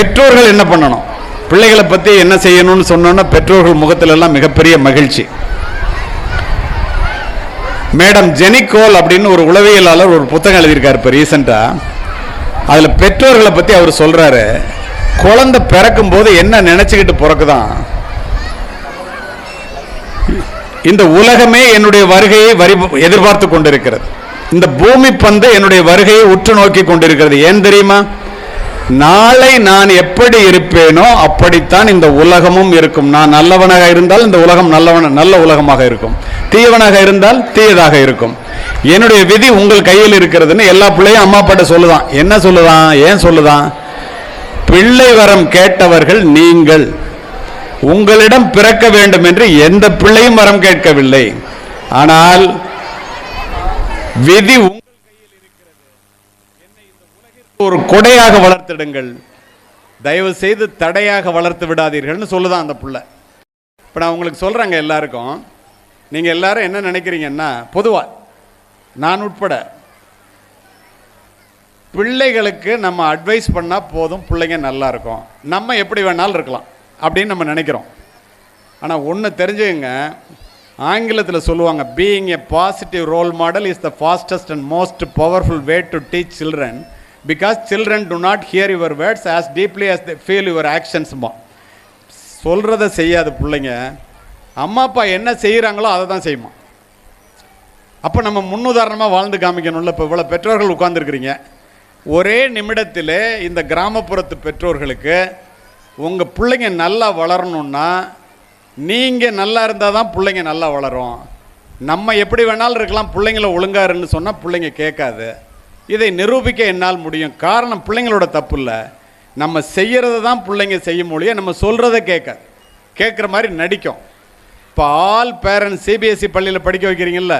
பெற்றோர்கள் என்ன பண்ணணும்? பிள்ளைகளை பற்றி என்ன செய்யணும்னு சொன்னோன்னா பெற்றோர்கள் முகத்திலெல்லாம் மிகப்பெரிய மகிழ்ச்சி. மேடம் ஜெனிகோல் அப்படின்னு ஒரு உளவியலாளர் ஒரு புத்தகம் எழுதியிருக்கார் இப்போ ரீசெண்டாக அதில் பெற்றோர்களை பற்றி அவர் சொல்கிறாரு குழந்தை பிறக்கும் போது என்ன நினச்சிக்கிட்டு பிறக்குதான்? இந்த உலகமே என்னுடைய வருகையை வரி எதிர்பார்த்து கொண்டிருக்கிறது. இந்த பூமி பந்து என்னுடைய வருகையை உற்று நோக்கி கொண்டிருக்கிறது. ஏன் தெரியுமா? நாளை நான் எப்படி இருப்பேனோ அப்படித்தான் இந்த உலகமும் இருக்கும். நான் நல்லவனாக இருந்தால் இந்த உலகம் நல்லவன நல்ல உலகமாக இருக்கும். தீயவனாக இருந்தால் தீயதாக இருக்கும். என்னுடைய விதி உங்கள் கையில் இருக்கிறதுன்னு எல்லா பிள்ளையும் அம்மா அப்பாட்ட சொல்லுதான். என்ன சொல்லுதான்? ஏன் சொல்லுதான்? பிள்ளை வரம் கேட்டவர்கள் நீங்கள். உங்களிடம் பிறக்க வேண்டும் என்று எந்த பிள்ளையும் வரம் கேட்கவில்லை. ஆனால் விதி ஒரு கொடையாக வளர்த்திடுங்கள் தயவு செய்து தடையாக வளர்த்து விடாதீர்கள்னு சொல்லுதான் அந்த புள்ள. இப்போ நான் உங்களுக்கு சொல்கிறேங்க எல்லாருக்கும். நீங்கள் எல்லாரும் என்ன நினைக்கிறீங்கன்னா பொதுவாக நான் உட்பட பிள்ளைகளுக்கு நம்ம அட்வைஸ் பண்ணால் போதும் பிள்ளைங்க நல்லா இருக்கும். நம்ம எப்படி வேணாலும் இருக்கலாம் அப்படின்னு நம்ம நினைக்கிறோம். ஆனால் ஒன்று தெரிஞ்சுங்க ஆங்கிலத்தில் சொல்லுவாங்க being a positive role model is the fastest and most powerful way to teach children because children do not hear your words as deeply as they feel your ஆக்ஷன்ஸ்மா சொல்கிறத செய்யாத பிள்ளைங்க. அம்மா அப்பா என்ன செய்கிறாங்களோ அதை தான் செய்யுமா. அப்போ நம்ம முன்னுதாரணமாக வாழ்ந்து காமிக்கணும்ல. இப்போ இவ்வளோ பெற்றோர்கள் உட்காந்துருக்குறீங்க ஒரே நிமிடத்தில் இந்த கிராமப்புறத்து பெற்றோர்களுக்கு உங்கள் பிள்ளைங்க நல்லா வளரணும்னா நீங்கள் நல்லா இருந்தால் தான் பிள்ளைங்க நல்லா வளரும். நம்ம எப்படி வேணாலும் இருக்கலாம் பிள்ளைங்கள ஒழுங்காருன்னு சொன்னால் பிள்ளைங்க கேட்காது. இதை நிரூபிக்க என்னால் முடியும். காரணம் பிள்ளைங்களோட தப்பு இல்லை நம்ம செய்கிறத தான் பிள்ளைங்க செய்யும் மொழியை நம்ம சொல்கிறத கேட்க கேட்குற மாதிரி நடிக்கும். இப்போ ஆல் பேரண்ட்ஸ் சிபிஎஸ்சி பள்ளியில் படிக்க வைக்கிறீங்கள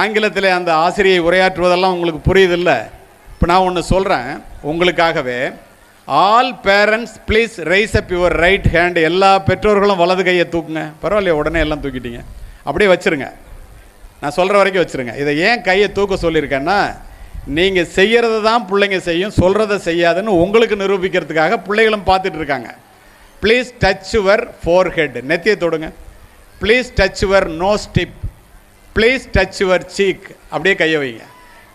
ஆங்கிலத்தில் அந்த ஆசிரியை உரையாற்றுவதெல்லாம் உங்களுக்கு புரியுதில்ல. இப்போ நான் ஒன்று சொல்கிறேன் உங்களுக்காகவே. All parents please raise up your right hand எல்லா பெற்றோர்களும் வலது கையை தூக்குங்க. பரவாயில்லையா உடனே எல்லாம் தூக்கிட்டீங்க. அப்படியே வச்சுருங்க. நான் சொல்கிற வரைக்கும் வச்சுருங்க. இதை ஏன் கையை தூக்க சொல்லியிருக்கேன்னா நீங்கள் செய்கிறத தான் பிள்ளைங்க செய்யும் சொல்கிறத செய்யாதுன்னு உங்களுக்கு நிரூபிக்கிறதுக்காக பிள்ளைகளும் பார்த்துட்டு இருக்காங்க. Please touch your forehead நெத்தியை தொடுங்க. Please touch your nose tip please touch your cheek அப்படியே கையை வைங்க.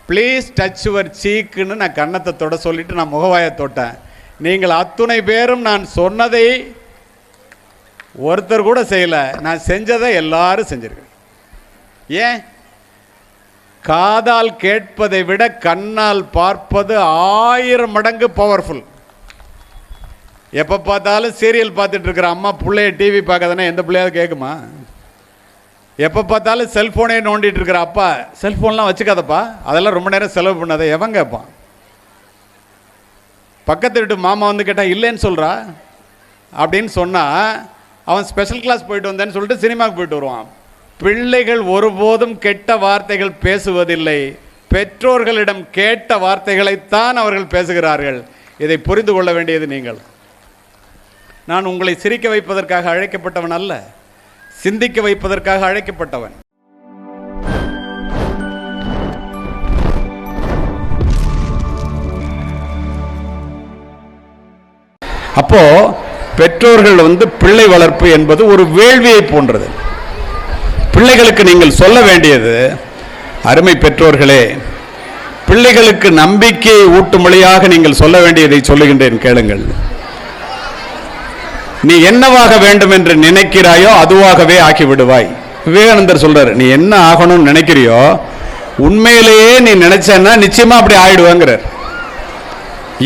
ப்ளீஸ் டச் யுவர் சீக்குன்னு நான் கன்னத்தை தொட சொல்லிட்டு நான் முகவாயை தொட்டேன். நீங்கள் அத்துணை பேரும் நான் சொன்னதை ஒருத்தர் கூட செய்யலை. நான் செஞ்சதை எல்லாரும் செஞ்சிருக்கேன் ஏன்? காதால் கேட்பதை விட கண்ணால் பார்ப்பது ஆயிரம் மடங்கு பவர்ஃபுல் எப்போ பார்த்தாலும் சீரியல் பார்த்துட்டு இருக்கிற அம்மா பிள்ளைய டிவி பார்க்காதனா எந்த பிள்ளையாவது கேட்குமா எப்போ பார்த்தாலும் செல்ஃபோனே நோண்டிட்டு இருக்கிற அப்பா செல்ஃபோன்லாம் வச்சுக்காதப்பா. அதெல்லாம் ரொம்ப நேரம் செலவு பண்ணாத எவன் கேட்பான்? பக்கத்து வீட்டு மாமா வந்து கேட்டால் இல்லைன்னு சொல்கிறா அப்படின்னு சொன்னால் அவன் ஸ்பெஷல் கிளாஸ் போயிட்டு வந்தேன்னு சொல்லிட்டு சினிமாவுக்கு போயிட்டு வருவான். பிள்ளைகள் ஒருபோதும் கெட்ட வார்த்தைகள் பேசுவதில்லை. பெற்றோர்களிடம் கேட்ட வார்த்தைகளைத்தான் அவர்கள் பேசுகிறார்கள். இதை புரிந்து கொள்ள வேண்டியது நீங்கள். நான் உங்களை சிரிக்க வைப்பதற்காக அழைக்கப்பட்டவன் அல்ல சிந்திக்க வைப்பதற்காக அழைக்கப்பட்டவன். அப்போ பெற்றோர்கள் வந்து பிள்ளை வளர்ப்பு என்பது ஒரு வேள்வியை போன்றது. பிள்ளைகளுக்கு நீங்கள் சொல்ல வேண்டியது அருமை பெற்றோர்களே பிள்ளைகளுக்கு நம்பிக்கையை ஊட்டும் மொழியாக நீங்கள் சொல்ல வேண்டியதை சொல்லுகின்றேன் கேளுங்கள். நீ என்னவாக வேண்டும் என்று நினைக்கிறாயோ அதுவாகவே ஆக்கி விடுவாய் விவேகானந்தர் சொல்றாரு நீ என்ன ஆகணும்னு நினைக்கிறியோ உண்மையிலேயே நீ நினைச்சன்னா நிச்சயமா அப்படி ஆயிடுவாங்கிறார்.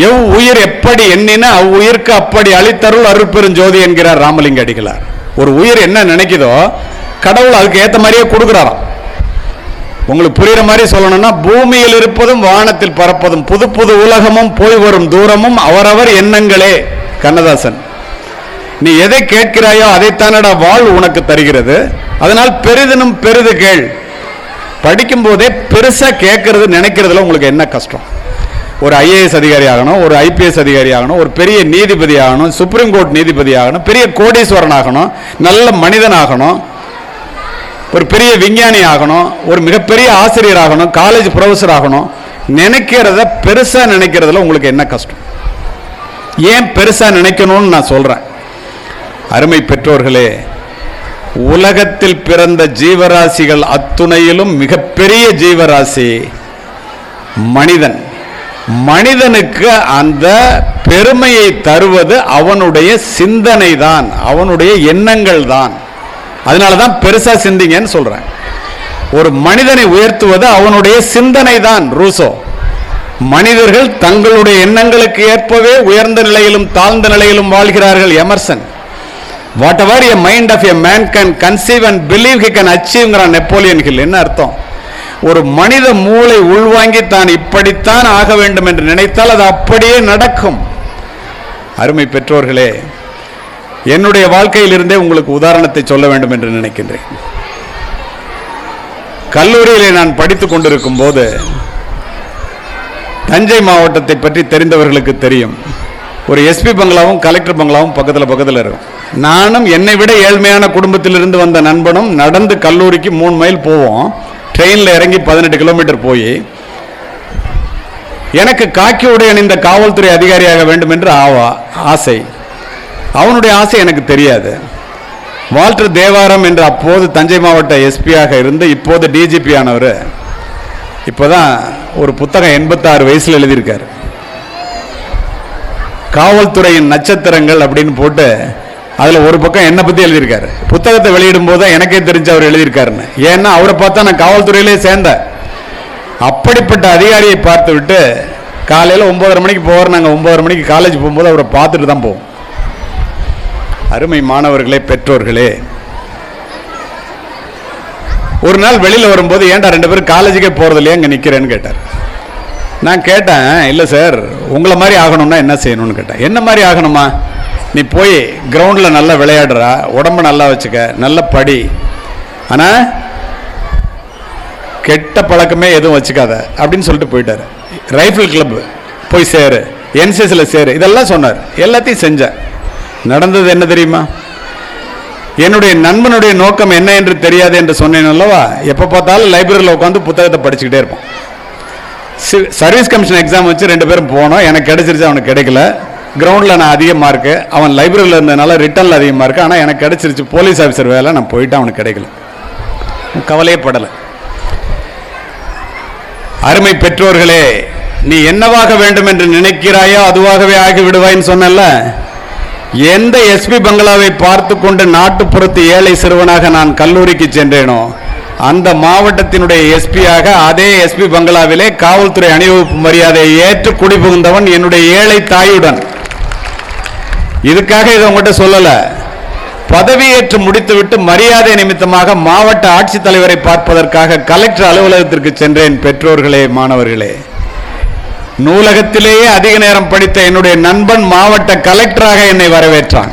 எவ் உயிர் எப்படி என்னென்னா அவ் உயிருக்கு அப்படி அளித்தருள் அருட்பெருஞ்சோதி என்கிறார் ராமலிங்க அடிகளார். ஒரு உயிர் என்ன நினைக்குதோ கடவுள் அதுக்கு ஏத்த மாதிரியே கொடுக்குறாராம். உங்களுக்கு புரியுற மாதிரி சொல்லணும்னா பூமியில் இருப்பதும் வானத்தில் பறப்பதும் புது புது உலகமும் போய் வரும் தூரமும் அவரவர் எண்ணங்களே கண்ணதாசன். நீ எதை கேட்கிறாயோ அதைத்தானடா வாழ் உனக்கு தருகிறது. அதனால் பெரிதினும் பெரிது கேள். படிக்கும் போதே பெருசா கேட்கறது நினைக்கிறதுல உங்களுக்கு என்ன கஷ்டம்? ஒரு ஐஏஎஸ் அதிகாரி ஆகணும் ஒரு ஐபிஎஸ் அதிகாரி ஆகணும் ஒரு பெரிய நீதிபதி ஆகணும் சுப்ரீம் கோர்ட் நீதிபதி ஆகணும் பெரிய கோடீஸ்வரன் ஆகணும் நல்ல மனிதன் ஆகணும் ஒரு பெரிய விஞ்ஞானி ஆகணும் ஒரு மிகப்பெரிய ஆசிரியர் ஆகணும் காலேஜ் ப்ரொஃபஸர் ஆகணும். நினைக்கிறத பெருசாக நினைக்கிறதுல உங்களுக்கு என்ன கஷ்டம்? ஏன் பெருசாக நினைக்கணும்னு நான் சொல்கிறேன் அருமை பெற்றோர்களே உலகத்தில் பிறந்த ஜீவராசிகள் அத்துணையிலும் மிகப்பெரிய ஜீவராசி மனிதன். மனிதனுக்கு அந்த பெருமையை தருவது அவனுடைய சிந்தனை தான் அவனுடைய எண்ணங்கள் தான் அதனால தான் பெருசா சிந்திங்கன்னு சொல்றேன். ஒரு மனிதனை உயர்த்துவது அவனுடைய சிந்தனை தான் ரூசோ. மனிதர்கள் தங்களுடைய எண்ணங்களுக்கு ஏற்பவே உயர்ந்த நிலையிலும் தாழ்ந்த நிலையிலும் வாழ்கிறார்கள் Emerson. Whatever a mind of a man can conceive and believe he can அச்சீவ்ங்கிறான் Napoleon Hill என்ன அர்த்தம்? ஒரு மனித மூளை உள்வாங்கி தான் இப்படித்தான் ஆக வேண்டும் என்று நினைத்தால் அது அப்படியே நடக்கும். அருமை பெற்றோர்களே என்னுடைய வாழ்க்கையிலிருந்தே உங்களுக்கு உதாரணத்தை சொல்ல வேண்டும் என்று நினைக்கின்றேன். கல்லூரியிலே நான் படித்துக் கொண்டிருக்கும் போது தஞ்சை மாவட்டத்தை பற்றி தெரிந்தவர்களுக்கு தெரியும். ஒரு எஸ்பி பங்களாவும் கலெக்டர் பங்களாவும் பக்கத்தில் பக்கத்தில் இருக்கும். நானும் என்னை விட ஏழ்மையான குடும்பத்திலிருந்து வந்த நண்பனும் நடந்து கல்லூரிக்கு மூணு மைல் போவோம். ட்ரெயினில் இறங்கி பதினெட்டு கிலோமீட்டர் போய் எனக்கு காக்கி உடை அணிந்த காவல்துறை அதிகாரியாக வேண்டும் என்று ஆவா ஆசை. அவனுடைய ஆசை எனக்கு தெரியாது. வால்டர் தேவாரம் என்ற அப்போது தஞ்சை மாவட்ட எஸ்பியாக இருந்து இப்போது டிஜிபி ஆனவர். இப்போதான் ஒரு புத்தகம் எண்பத்தாறு வயசில் எழுதியிருக்காரு. காவல்துறையின் நட்சத்திரங்கள் அப்படின்னு போட்டு அதில் ஒரு பக்கம் என்னை பற்றி எழுதியிருக்காரு. புத்தகத்தை வெளியிடும் போது தான் எனக்கே தெரிஞ்சு அவர் எழுதியிருக்காருன்னு. ஏன்னா அவரை பார்த்தா நான் காவல்துறையிலே சேர்ந்தேன். அப்படிப்பட்ட அதிகாரியை பார்த்து விட்டு காலையில் ஒன்பதரை மணிக்கு போவார் நாங்கள் ஒன்பதரை மணிக்கு காலேஜ் போகும்போது அவரை பார்த்துட்டு தான் போவோம். அருமை மாணவர்களே பெற்றோர்களே. ஒரு நாள் வெளியில் வரும்போது ஏன்டா ரெண்டு பேரும் காலேஜுக்கே போகிறது இல்லையா? இங்கே நிற்கிறேன்னு கேட்டார். நான் கேட்டேன் இல்லை சார் உங்களை மாதிரி ஆகணும்னா என்ன செய்யணும்னு கேட்டேன். என்ன மாதிரி ஆகணுமா? நீ போய் கிரவுண்டில் நல்லா விளையாடுறா உடம்ப நல்லா வச்சுக்க நல்லா படி. ஆனால் கெட்ட பழக்கமே எதுவும் வச்சுக்காத அப்படின்னு சொல்லிட்டு போயிட்டாரு. ரைஃபிள் கிளப் போய் சேரு என்சிஎஸ்ல சேரு இதெல்லாம் சொன்னார். எல்லாத்தையும் செஞ்சேன். நடந்தது என்ன தெரியுமா? என்னுடைய நண்பனுடைய நோக்கம் என்ன என்று தெரியாது என்று சொன்னேன் அல்லவா? எப்போ பார்த்தாலும் லைப்ரரியில் உட்காந்து புத்தகத்தை படிச்சுக்கிட்டே இருப்போம். சர்வீஸ் கமிஷன் எக்ஸாம் வச்சு ரெண்டு பேரும் போனோம். எனக்கு கிடைச்சிருச்சு அவனுக்கு கிடைக்கல. கிரவுண்டில் நான் அதிக மார்க்கு அவன் லைப்ரரியில் இருந்ததுனால ரிட்டர்னில் அதிக மார்க்கு ஆனால் எனக்கு கிடைச்சிருச்சு போலீஸ் ஆஃபீஸர் வேலை. நான் போயிட்டு அவனுக்கு கிடைக்கல. கவலையே படலை அருமை பெற்றோர்களே நீ என்னவாக வேண்டும் என்று நினைக்கிறாயோ அதுவாகவே ஆகிவிடுவாயின்னு சொன்னல எந்த எஸ்பி பங்களாவை பார்த்து கொண்டு நாட்டுப்புறத்து ஏழை சிறுவனாக நான் கல்லூரிக்கு சென்றேனோ அந்த மாவட்டத்தினுடைய எஸ்பியாக அதே எஸ்பி பங்களாவிலே காவல்துறை அணிவகுப்பு மரியாதையை ஏற்று குடிபுகுந்தவன் என்னுடைய ஏழை தாயுடன். இதுக்காக இதை உங்கள்கிட்ட சொல்லல. பதவியேற்று முடித்துவிட்டு மரியாதை நிமித்தமாக மாவட்ட ஆட்சித்தலைவரை பார்ப்பதற்காக கலெக்டர் அலுவலகத்திற்கு சென்றேன் பெற்றோர்களே மாணவர்களே. நூலகத்திலேயே அதிக நேரம் படித்த என்னுடைய நண்பன் மாவட்ட கலெக்டராக என்னை வரவேற்றான்.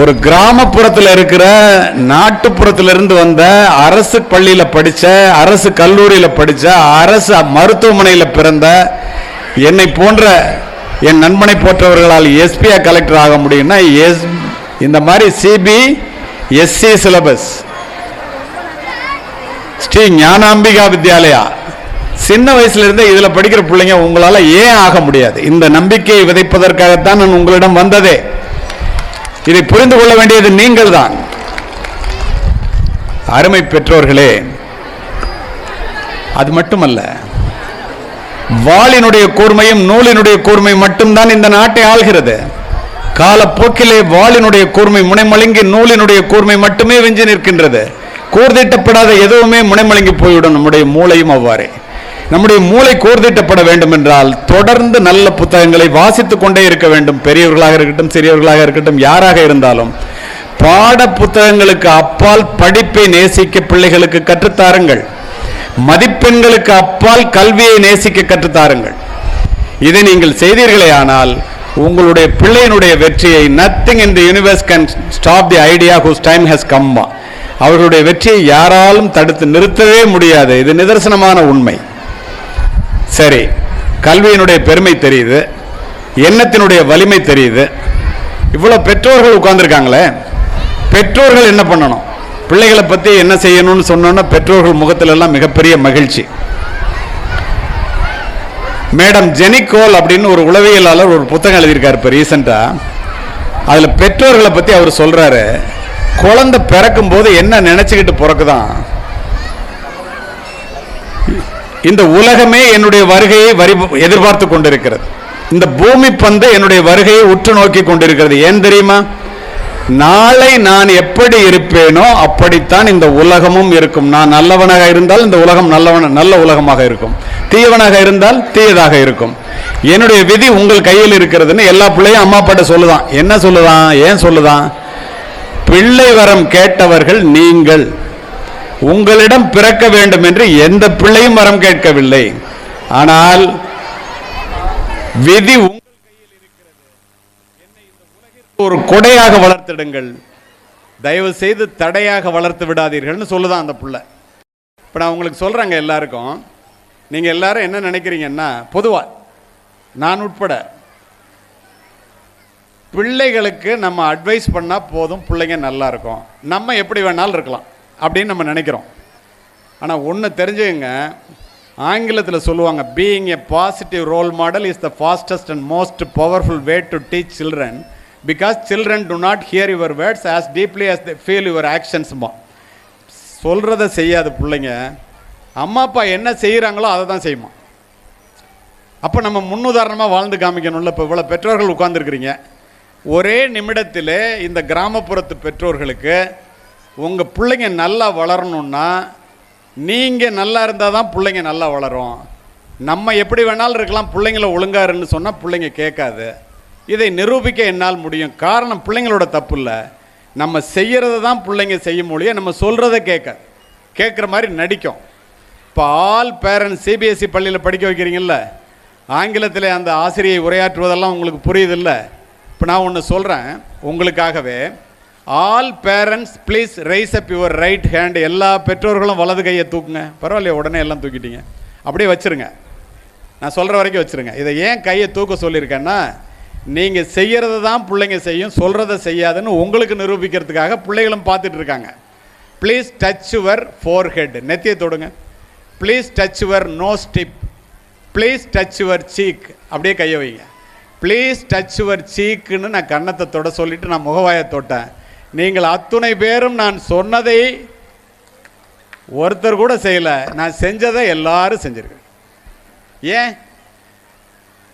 ஒரு கிராமப்புறத்தில் இருக்கிற நாட்டுப்புறத்திலிருந்து வந்த அரசு பள்ளியில் படித்த அரசு கல்லூரியில் படித்த அரசு மருத்துவமனையில் பிறந்த என்னை போன்ற என் நண்பனை போற்றவர்களால் எஸ்பியா கலெக்டர் ஆக முடியும்னா எஸ் இந்த மாதிரி CP SC syllabus. Sri Gnanambika Vidyalaya. சின்ன வயசுல இருந்தே இதுல படிக்கிற பிள்ளைங்க உங்களால ஏன் ஆக முடியாது? இந்த நம்பிக்கையை விதைப்பதற்காகத்தான் நான் உங்களிடம் வந்ததே. இதை புரிந்து கொள்ள வேண்டியது நீங்கள் தான் அருமை பெற்றோர்களே அது மட்டுமல்ல வாளினுடைய கூர்மையும் நூலினுடைய கூர்மை மட்டும்தான் இந்த நாட்டை ஆள்கிறது. காலப்போக்கிலே வாளினுடைய கூர்மை முனைமழுங்கி நூலினுடைய கூர்மை மட்டுமே வெஞ்சி நிற்கின்றது. கூர்திட்டப்படாத எதுவுமே முனைமழுங்கி போய்விடும். நம்முடைய மூளையும் அவ்வாறே. நம்முடைய மூளை கோர்திட்டப்பட வேண்டும் என்றால் தொடர்ந்து நல்ல புத்தகங்களை வாசித்து கொண்டே இருக்க வேண்டும். பெரியவர்களாக இருக்கட்டும் சிறியவர்களாக இருக்கட்டும் யாராக இருந்தாலும். பாட புத்தகங்களுக்கு அப்பால் படிப்பை நேசிக்க பிள்ளைகளுக்கு கற்றுத்தாருங்கள். மதிப்பெண்களுக்கு அப்பால் கல்வியை நேசிக்க கற்றுத்தாருங்கள். இதை நீங்கள் செய்தீர்களே ஆனால் உங்களுடைய பிள்ளையினுடைய வெற்றியை nothing in the universe can stop the idea whose time has come அவர்களுடைய வெற்றியை யாராலும் தடுத்து நிறுத்தவே முடியாது. இது நிதர்சனமான உண்மை. சரி கல்வியினுடைய பெருமை தெரியுது எண்ணத்தினுடைய வலிமை தெரியுது. இவ்வளோ பெற்றோர்கள் உட்கார்ந்துருக்காங்களே பெற்றோர்கள் என்ன பண்ணணும்? பிள்ளைகளை பற்றி என்ன செய்யணும்னு சொன்னோன்னா பெற்றோர்கள் முகத்திலெல்லாம் மிகப்பெரிய மகிழ்ச்சி. மேடம் ஜெனிகோல் அப்படின்னு ஒரு உளவியலாளர் ஒரு புத்தகம் எழுதியிருக்கார் இப்போ ரீசெண்டாக அதில் பெற்றோர்களை பற்றி அவர் சொல்கிறாரு குழந்தை பிறக்கும்போது என்ன நினச்சிக்கிட்டு பிறக்குதான்? இந்த உலகமே என்னுடைய வருகையை வரி எதிர்பார்த்து கொண்டிருக்கிறது. இந்த பூமி பந்து என்னுடைய வருகையை உற்று நோக்கி கொண்டிருக்கிறது. ஏன் தெரியுமா? நாளை நான் எப்படி இருப்பேனோ அப்படித்தான் இந்த உலகமும் இருக்கும். நான் நல்லவனாக இருந்தால் இந்த உலகம் நல்லவன நல்ல உலகமாக இருக்கும். தீயவனாக இருந்தால் தீயதாக இருக்கும். என்னுடைய விதி உங்கள் கையில் இருக்கிறதுன்னு எல்லா பிள்ளையும் அம்மா அப்பாட்ட சொல்லுதான். என்ன சொல்லுதான்? ஏன் சொல்லுதான்? பிள்ளை வரம் கேட்டவர்கள் நீங்கள். உங்களிடம் பிறக்க வேண்டும் என்று எந்த பிள்ளையும் வரம் கேட்கவில்லை. ஆனால் விதி ஒரு கொடையாக வளர்த்திடுங்கள். தயவு செய்து தடையாக வளர்த்து விடாதீர்கள்னு சொல்லுதான் அந்த பிள்ளை. இப்போ நான் உங்களுக்கு சொல்கிறேங்க எல்லாருக்கும். நீங்கள் எல்லாரும் என்ன நினைக்கிறீங்கன்னா பொதுவாக நான் உட்பட பிள்ளைகளுக்கு நம்ம அட்வைஸ் பண்ணால் போதும் பிள்ளைங்க நல்லா இருக்கும். நம்ம எப்படி வேணாலும் இருக்கலாம். அப்படின்னு நம்ம நினைக்கிறோம். ஆனால் ஒன்று தெரிஞ்சுங்க ஆங்கிலத்தில் சொல்லுவாங்க being a positive role model is the fastest and most powerful way to teach children because children do not hear your words as deeply as they feel your ஆக்ஷன்ஸ்மா சொல்கிறத செய்யாத பிள்ளைங்க. அம்மா அப்பா என்ன செய்கிறாங்களோ அதை தான் செய்யுமா. அப்போ நம்ம முன்னுதாரணமாக வாழ்ந்து காமிக்கணும்ல இப்போ இவ்வளோ பெற்றோர்கள் உட்காந்துருக்குறீங்க ஒரே நிமிடத்தில் இந்த கிராமப்புறத்து பெற்றோர்களுக்கு உங்கள் பிள்ளைங்க நல்லா வளரணுன்னா நீங்கள் நல்லா இருந்தால் தான் பிள்ளைங்க நல்லா வளரும். நம்ம எப்படி வேணாலும் இருக்கலாம் பிள்ளைங்கள ஒழுங்காருன்னு சொன்னால் பிள்ளைங்க கேட்காது. இதை நிரூபிக்க என்னால் முடியும். காரணம் பிள்ளைங்களோட தப்பு இல்லை. நம்ம செய்கிறத தான் பிள்ளைங்க செய்ய முடியும் நம்ம சொல்கிறத கேட்க கேட்குற மாதிரி நடிக்கும். இப்போ ஆல் பேரண்ட்ஸ் சிபிஎஸ்சி பள்ளியில் படிக்க வைக்கிறீங்கள ஆங்கிலத்தில் அந்த ஆசிரியை உரையாற்றுவதெல்லாம் உங்களுக்கு புரியுதில்ல இப்போ நான் ஒன்று சொல்கிறேன் உங்களுக்காகவே all parents please rise up your right hand எல்லா பெற்றோர்களும் வலது கையை தூக்குங்க. பரவாயில்லையே உடனே எல்லாம் தூக்கிட்டீங்க. அப்படியே வச்சிருங்க. நான் சொல்கிற வரைக்கும் வச்சிருங்க. இதை ஏன் கையை தூக்க சொல்லியிருக்கேன்னா நீங்கள் செய்கிறத தான் பிள்ளைங்க செய்யும் சொல்கிறத செய்யாதுன்னு உங்களுக்கு நிரூபிக்கிறதுக்காக பிள்ளைகளும் பார்த்துட்டு இருக்காங்க. Please touch your forehead நெத்தியை தொடுங்க. Please touch your nose tip please touch your cheek அப்படியே கையை வைங்க. ப்ளீஸ் டச் யுவர் சீக்குன்னு நான் கன்னத்தை தொட சொல்லிவிட்டு நான் முகவாயை தொட்டேன். நீங்கள் அத்துணை பேரும் நான் சொன்னதை ஒருத்தர் கூட செய்யலை. நான் செஞ்சதை எல்லாரும் செஞ்சிருக்கேன். ஏன்?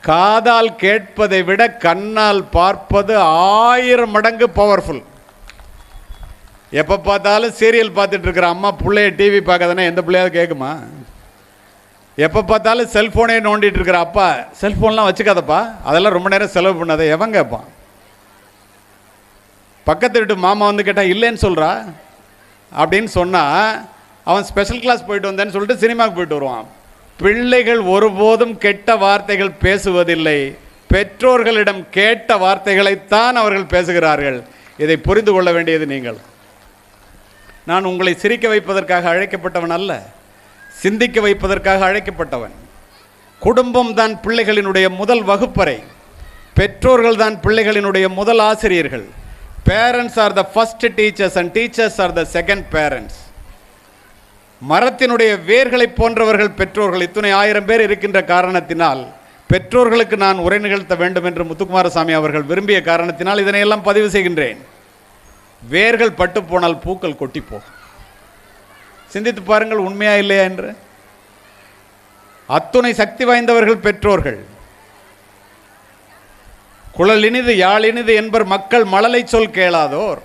காதால் கேட்பதை விட கண்ணால் பார்ப்பது ஆயிரம் மடங்கு பவர்ஃபுல் எப்போ பார்த்தாலும் சீரியல் பார்த்துட்டு இருக்கிற அம்மா பிள்ளைய டிவி பார்க்காதனா எந்த பிள்ளையாவது கேட்குமா எப்போ பார்த்தாலும் செல்ஃபோனே நோண்டிட்டு இருக்கிற அப்பா செல்ஃபோன்லாம் வச்சுக்காதப்பா. அதெல்லாம் ரொம்ப நேரம் செலவு பண்ணாத எவன் கேட்பான் பக்கத்து வீட்டு மாமா வந்து கேட்டால் இல்லைன்னு சொல்கிறா அப்படின்னு சொன்னால் அவன் ஸ்பெஷல் கிளாஸ் போயிட்டு வந்தேன்னு சொல்லிட்டு சினிமாவுக்கு போயிட்டு வருவான். பிள்ளைகள் ஒருபோதும் கெட்ட வார்த்தைகள் பேசுவதில்லை. பெற்றோர்களிடம் கேட்ட வார்த்தைகளைத்தான் அவர்கள் பேசுகிறார்கள். இதை புரிந்து கொள்ள வேண்டியது நீங்கள். நான் உங்களை சிரிக்க வைப்பதற்காக அழைக்கப்பட்டவன் அல்ல சிந்திக்க வைப்பதற்காக அழைக்கப்பட்டவன். குடும்பம் தான் பிள்ளைகளினுடைய முதல் வகுப்பறை. பெற்றோர்கள் தான் பிள்ளைகளினுடைய முதல் ஆசிரியர்கள். Parents are the first teachers and teachers are the second parents மரத்தினுடைய வேர்களை போன்றவர்கள் பெற்றோர்கள் இத்துணை ஆயிரம் பேர் இருக்கின்ற காரணத்தினால் பெற்றோர்களுக்கு நான் உரை நிகழ்த்த வேண்டும் என்று முத்துக்குமாரசாமி அவர்கள் விரும்பிய காரணத்தினால் இதனையெல்லாம் பதிவு செய்கின்றேன். வேர்கள் பட்டு போனால் பூக்கள் கொட்டி சிந்தித்து பாருங்கள் உண்மையா இல்லையா என்று. அத்துணை சக்தி வாய்ந்தவர்கள் பெற்றோர்கள். குழலினிது யாழினிது என்பர் மக்கள் மழலை சொல் கேளாதோர்.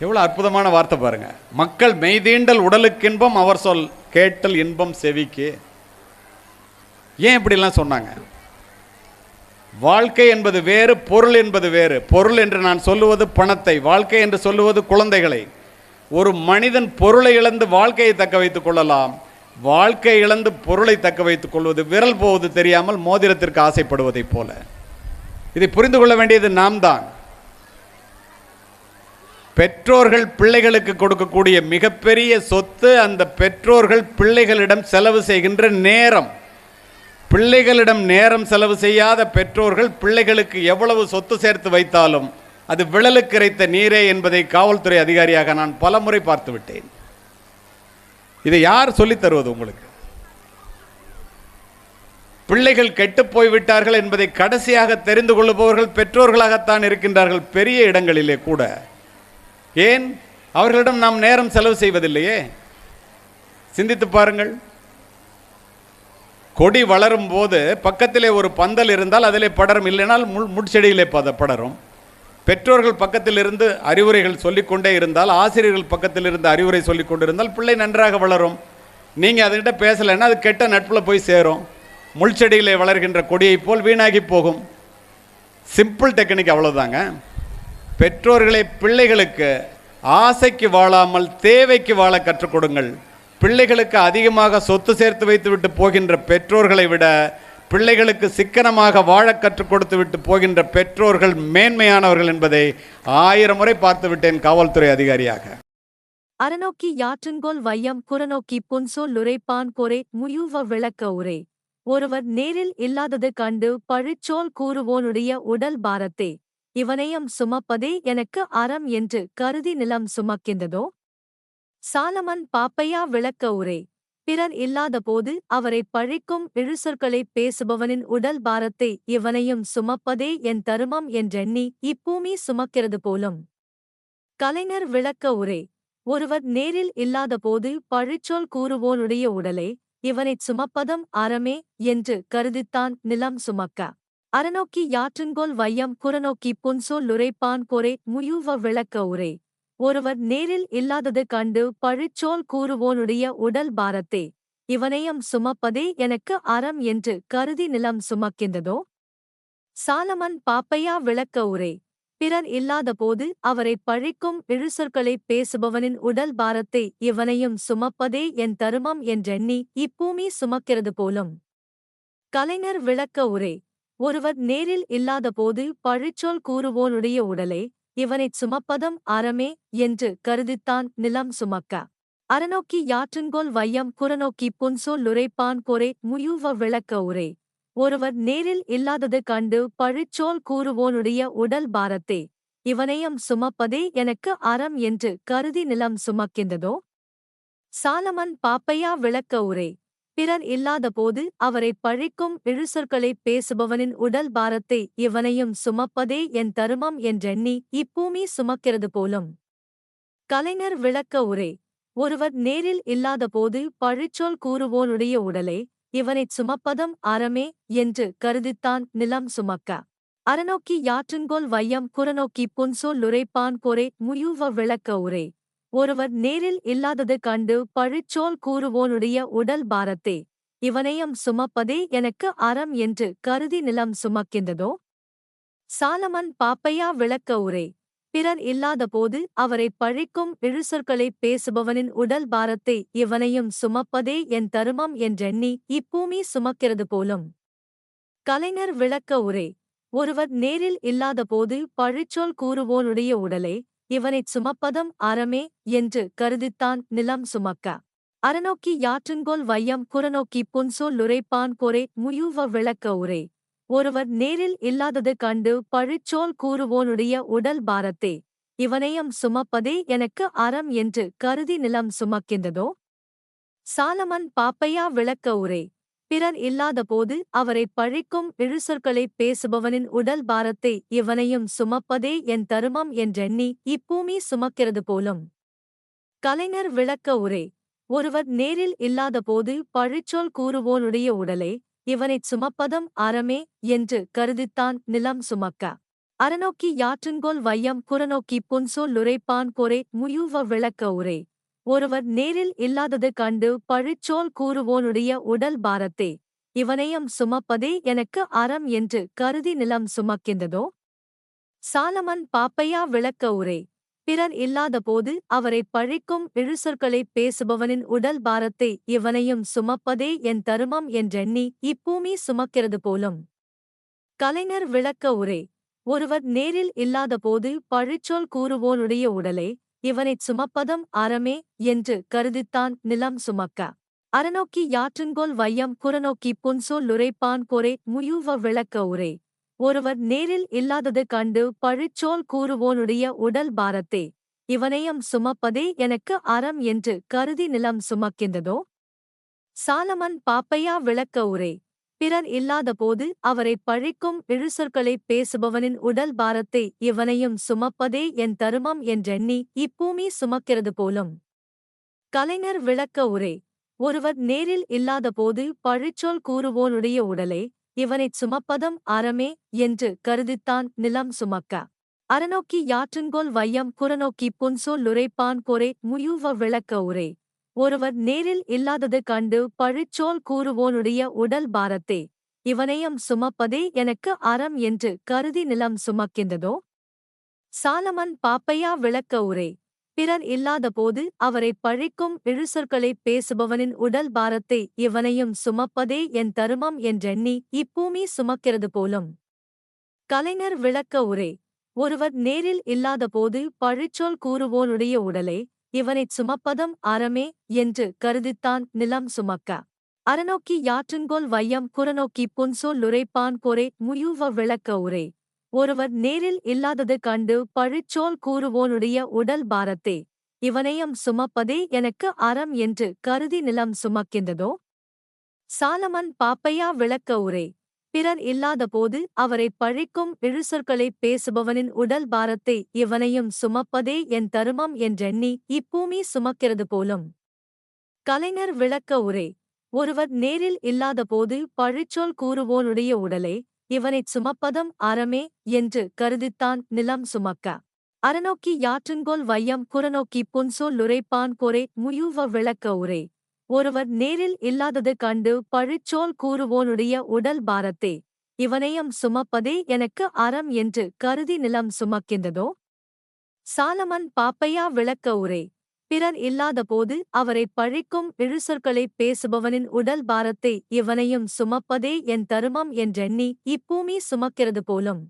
எவ்வளோ அற்புதமான வார்த்தை பாருங்க. மக்கள் மெய்தீண்டல் உடலுக்கின்பம் அவர் சொல் கேட்டல் இன்பம் செவிக்கு. ஏன் இப்படிலாம் சொன்னாங்க? வாழ்க்கை என்பது வேறு பொருள் என்பது வேறு. பொருள் என்று நான் சொல்லுவது பணத்தை வாழ்க்கை என்று சொல்லுவது குழந்தைகளை. ஒரு மனிதன் பொருளை இழந்து வாழ்க்கையை தக்க வைத்துக் கொள்ளலாம். வாழ்க்கை இழந்து பொருளை தக்க வைத்துக் கொள்வது விரல் போவது தெரியாமல் மோதிரத்திற்கு ஆசைப்படுவதைப் போல. இதை புரிந்து கொள்ள வேண்டியது நாம் தான் பெற்றோர்கள் பிள்ளைகளுக்கு கொடுக்கக்கூடிய மிகப்பெரிய சொத்து அந்த பெற்றோர்கள் பிள்ளைகளிடம் செலவு செய்கின்ற நேரம். பிள்ளைகளிடம் நேரம் செலவு செய்யாத பெற்றோர்கள் பிள்ளைகளுக்கு எவ்வளவு சொத்து சேர்த்து வைத்தாலும் அது விழலுக்கு இறைத்த நீரே என்பதை காவல்துறை அதிகாரியாக நான் பலமுறை பார்த்து விட்டேன் இதை யார் சொல்லித் தருவது உங்களுக்கு? பிள்ளைகள் கெட்டு போய்விட்டார்கள் என்பதை கடைசியாக தெரிந்து கொள்ளுபவர்கள் பெற்றோர்களாகத்தான் இருக்கின்றார்கள் பெரிய இடங்களிலே கூட. ஏன்? அவர்களிடம் நாம் நேரம் செலவு செய்வதில்லையே. சிந்தித்து பாருங்கள். கொடி வளரும் போது பக்கத்திலே ஒரு பந்தல் இருந்தால் அதிலே படரும் இல்லைனால் முள் முட்செடியிலே பத படரும். பெற்றோர்கள் பக்கத்தில் இருந்து அறிவுரைகள் சொல்லிக்கொண்டே இருந்தால் ஆசிரியர்கள் பக்கத்தில் இருந்து அறிவுரை சொல்லிக் கொண்டிருந்தால் பிள்ளை நன்றாக வளரும். நீங்கள் அதுகிட்ட பேசலைன்னா அது கெட்ட நட்பில் போய் சேரும். முள்செடியிலே வளர்கின்ற கொடியைப் போல் வீணாகி போகும். சிம்பிள் டெக்னிக் அவ்வளோதாங்க பெற்றோர்களை பிள்ளைகளுக்கு ஆசைக்கு வாழாமல் தேவைக்கு வாழ கற்றுக் கொடுங்கள். பிள்ளைகளுக்கு அதிகமாக சொத்து சேர்த்து வைத்துவிட்டு போகின்ற பெற்றோர்களை விட பிள்ளைகளுக்கு சிக்கனமாக வாழ கற்றுக் கொடுத்து விட்டு போகின்ற பெற்றோர்கள் மேன்மையானவர்கள் என்பதை ஆயிரம் முறை பார்த்து விட்டேன் காவல்துறை அதிகாரியாக. அறநோக்கி யாற்றுங்கோல் வையம் குறநோக்கி புன்சோ லுரைப்பான் பொறை முயுவ விளக்க உரை. ஒருவர் நேரில் இல்லாதது கண்டு பழிச்சோல் கூறுவோனுடைய உடல் பாரத்தே இவனையும் சுமப்பதே எனக்கு அறம் என்று கருதி நிலம் சுமக்கின்றதோ? சாலமன் பாப்பையா விளக்க உரை பிறர் இல்லாதபோது அவரைப் பழிக்கும் இழுசொற்களைப் பேசுபவனின் உடல் பாரத்தை இவனையும் சுமப்பதே என் தருமம் என்றெண்ணி இப்பூமி சுமக்கிறது போலும். கலைஞர் விளக்க உரை ஒருவர் நேரில் இல்லாதபோது பழிச்சொல் கூறுவோனுடைய உடலே இவனைச் சுமப்பதும் அறமே என்று கருதித்தான் நிலம் சுமக்க. அறநோக்கி யாற்றுங்கோல் வையம் குறநோக்கி புன்சோ லுரைப்பான் பொறை முயுவ விளக்க உரை. ஒருவர் நேரில் இல்லாதது கண்டு பழிச்சோல் கூறுவோனுடைய உடல் பாரத்தே. இவனையும் சுமப்பதே எனக்கு அறம் என்று கருதி நிலம் சுமக்கின்றதோ? சாலமன் பாப்பையா விளக்க உரை. பிறர் இல்லாதபோது அவரைப் பழிக்கும் இழுசொற்களைப் பேசுபவனின் உடல் பாரத்தை இவனையும் சுமப்பதே என் தருமம் என்றெண்ணி இப்பூமி சுமக்கிறது போலும் கலைஞர் விளக்க உரை. ஒருவர் நேரில் இல்லாதபோது பழிச்சொல் கூறுவோனுடைய உடலே இவனைச் சுமப்பதம் அறமே என்று கருதித்தான் நிலம் சுமக்க. அறநோக்கி யாற்றுங்கோல் வையம் குறநோக்கி புன்சோல் உரைப்பான் பொறை முயுவ விளக்க உரை. ஒருவர் நேரில் இல்லாதது கண்டு பழிச்சோல் கூறுவோனுடைய உடல் பாரத்தே இவனையும் சுமப்பதே எனக்கு அறம் என்று கருதி நிலம் சுமக்கின்றதோ? சாலமன் பாப்பையா விளக்க உரை பிறர் இல்லாதபோது அவரைப் பழிக்கும் இழுசொற்களைப் பேசுபவனின் உடல் பாரத்தை இவனையும் சுமப்பதே என் தருமம் என்றெண்ணி இப்பூமி சுமக்கிறது போலும். கலைஞர் விளக்க உரை ஒருவர் நேரில் இல்லாதபோது பழிச்சொல் கூறுவோனுடைய உடலே இவனைச் சுமப்பதும் அறமே என்று கருதித்தான் நிலம் சுமக்க. அறநோக்கி யாற்றுங்கோல் வையம் குறநோக்கி புன்சோல் லுரைப்பான் பொறை முயுவ விளக்க உரை. ஒருவர் நேரில் இல்லாதது கண்டு பழிச்சோல் கூறுவோனுடைய உடல் பாரத்தே. இவனையும் சுமப்பதே எனக்கு அறம் என்று கருதி நிலம் சுமக்கின்றதோ? சாலமன் பாப்பையா விளக்க உரை. பிறர் இல்லாதபோது அவரைப் பழிக்கும் இழுசொற்களைப் பேசுபவனின் உடல் பாரத்தை இவனையும் சுமப்பதே என் தருமம் என்றெண்ணி இப்பூமி சுமக்கிறது போலும். கலைஞர் விளக்க உரை. ஒருவர் நேரில் இல்லாதபோது பழிச்சொல் கூறுவோனுடைய உடலே இவனைச் சுமப்பதும் அறமே என்று கருதித்தான் நிலம் சுமக்க. அறநோக்கி யாற்றுங்கோல் வையம் குறநோக்கி புன்சோல் லுரைப்பான் பொறை முயுவ விளக்க உரை. ஒருவர் நேரில் இல்லாதது கண்டு பழிச்சோல் கூறுவோனுடைய உடல் பாரத்தே. இவனையும் சுமப்பதே எனக்கு அறம் என்று கருதி நிலம் சுமக்கின்றதோ? சாலமன் பாப்பையா விளக்க உரை. பிறர் இல்லாதபோது அவரைப் பழிக்கும் இழுசொற்களை பேசுபவனின் உடல் பாரத்தை இவனையும் சுமப்பதே என் தருமம் என்றெண்ணி இப்பூமி சுமக்கிறது போலும். கலைஞர் விளக்க உரை. ஒருவர் நேரில் இல்லாதபோது பழிச்சொல் கூறுவோனுடைய உடலே இவனைச் சுமப்பதும் அறமே என்று கருதித்தான் நிலம் சுமக்க. அறநோக்கி யாற்றுங்கோல் வையம் குறநோக்கி புன்சோ லுரைப்பான் பொறை முயுவ விளக்க உரை. ஒருவர் நேரில் இல்லாதது கண்டு பழிச்சோல் கூறுவோனுடைய உடல் பாரத்தே. இவனையும் சுமப்பதே எனக்கு அறம் என்று கருதி நிலம் சுமக்கின்றதோ? சாலமன் பாப்பையா விளக்க உரை. பிறர் இல்லாதபோது அவரைப் பழிக்கும் இழுசொற்களைப் பேசுபவனின் உடல் பாரத்தை இவனையும் சுமப்பதே என் தருமம் என்றெண்ணி இப்பூமி சுமக்கிறது போலும். கலைஞர் விளக்க உரை. ஒருவர் நேரில் இல்லாதபோது பழிச்சொல் கூறுவோனுடைய உடலே இவனைச் சுமப்பதும் அறமே என்று கருதித்தான் நிலம் சுமக்க. அறநோக்கி யாற்றுங்கோல் வையம் குறநோக்கி புன்சோல் லுரைப்பான் பொறை முயுவ விளக்க உரை. ஒருவர் நேரில் இல்லாதது கண்டு பழிச்சோல் கூறுவோனுடைய உடல் பாரத்தே இவனையும் சுமப்பதே எனக்கு அறம் என்று கருதி நிலம் சுமக்கின்றதோ? சாலமன் பாப்பையா விளக்க உரை பிறர் இல்லாதபோது அவரைப் பழிக்கும் இழுசொற்களைப் பேசுபவனின் உடல் பாரத்தை இவனையும் சுமப்பதே என் தருமம் என்றெண்ணி இப்பூமி சுமக்கிறது போலும். கலைஞர் விளக்க உரை ஒருவர் நேரில் இல்லாதபோது பழிச்சொல் கூறுவோனுடைய உடலே இவனைச் சுமப்பதம் அறமே என்று கருதித்தான் நிலம் சுமக்க. அறநோக்கி யாற்றுங்கோல் வையம் புறநோக்கி புன்சோ லுரைப்பான் பொறை முயூவ விளக்க உரை. ஒருவர் நேரில் இல்லாதது கண்டு பழிச்சோல் கூறுவோனுடைய உடல் பாரத்தே. இவனையும் சுமப்பதே எனக்கு அறம் என்று கருதி நிலம் சுமக்கின்றதோ? சாலமன் பாப்பையா விளக்க உரை. பிறர் இல்லாதபோது அவரைப் பழிக்கும் இழுசொற்களைப் பேசுபவனின் உடல் பாரத்தை இவனையும் சுமப்பதே என் தருமம் என்றெண்ணி இப்பூமி சுமக்கிறது போலும். கலைஞர் விளக்க உரை. ஒருவர் நேரில் இல்லாதபோது பழிச்சொல் கூறுவோனுடைய உடலே இவனைச் சுமப்பதும் அறமே என்று கருதித்தான் நிலம் சுமக்க. அறநோக்கி யாற்றுங்கோல் வையம் புறநோக்கி புன்சோல் உரைப்பான் பொறை முயூவ விளக்க உரை. ஒருவர் நேரில் இல்லாதது கண்டு பழிச்சோல் கூறுவோனுடைய உடல் பாரத்தே இவனையும் சுமப்பதே எனக்கு அறம் என்று கருதி நிலம் சுமக்கின்றதோ? சாலமன் பாப்பையா விளக்க உரை பிறர் இல்லாதபோது அவரைப் பழிக்கும் இழுசொற்களைப் பேசுபவனின் உடல் பாரத்தை இவனையும் சுமப்பதே என் தருமம் என்றெண்ணி இப்பூமி சுமக்கிறது போலும். கலைஞர் விளக்க உரை ஒருவர் நேரில் இல்லாதபோது பழிச்சொல் கூறுவோனுடைய உடலே இவனைச் சுமப்பதும் அறமே என்று கருதித்தான் நிலம் சுமக்க. அறநோக்கி யாற்றுங்கோல் வையம் புறநோக்கி புன்சோ லுரைப்பான் கொரை முயூவ விளக்க உரை. ஒருவர் நேரில் இல்லாதது கண்டு பழிச்சோல் கூறுவோனுடைய உடல் பாரத்தே. இவனையும் சுமப்பதே எனக்கு அறம் என்று கருதி நிலம் சுமக்கின்றதோ? சாலமன் பாப்பையா விளக்க உரை. பிறர் இல்லாதபோது அவரைப் பழிக்கும் இழுசொற்களைப் பேசுபவனின் உடல் பாரத்தை இவனையும் சுமப்பதே என் தருமம் என்றெண்ணி இப்பூமி சுமக்கிறது போலும்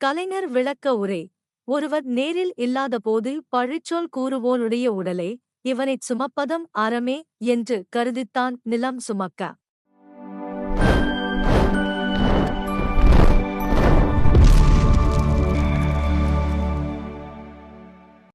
கலைஞர் விளக்க உரை. ஒருவர் நேரில் இல்லாதபோது பழிச்சொல் கூறுவோனுடைய உடலே இவனைச் சுமப்பதம் அறமே என்று கருதித்தான் நிலம் சுமக்க.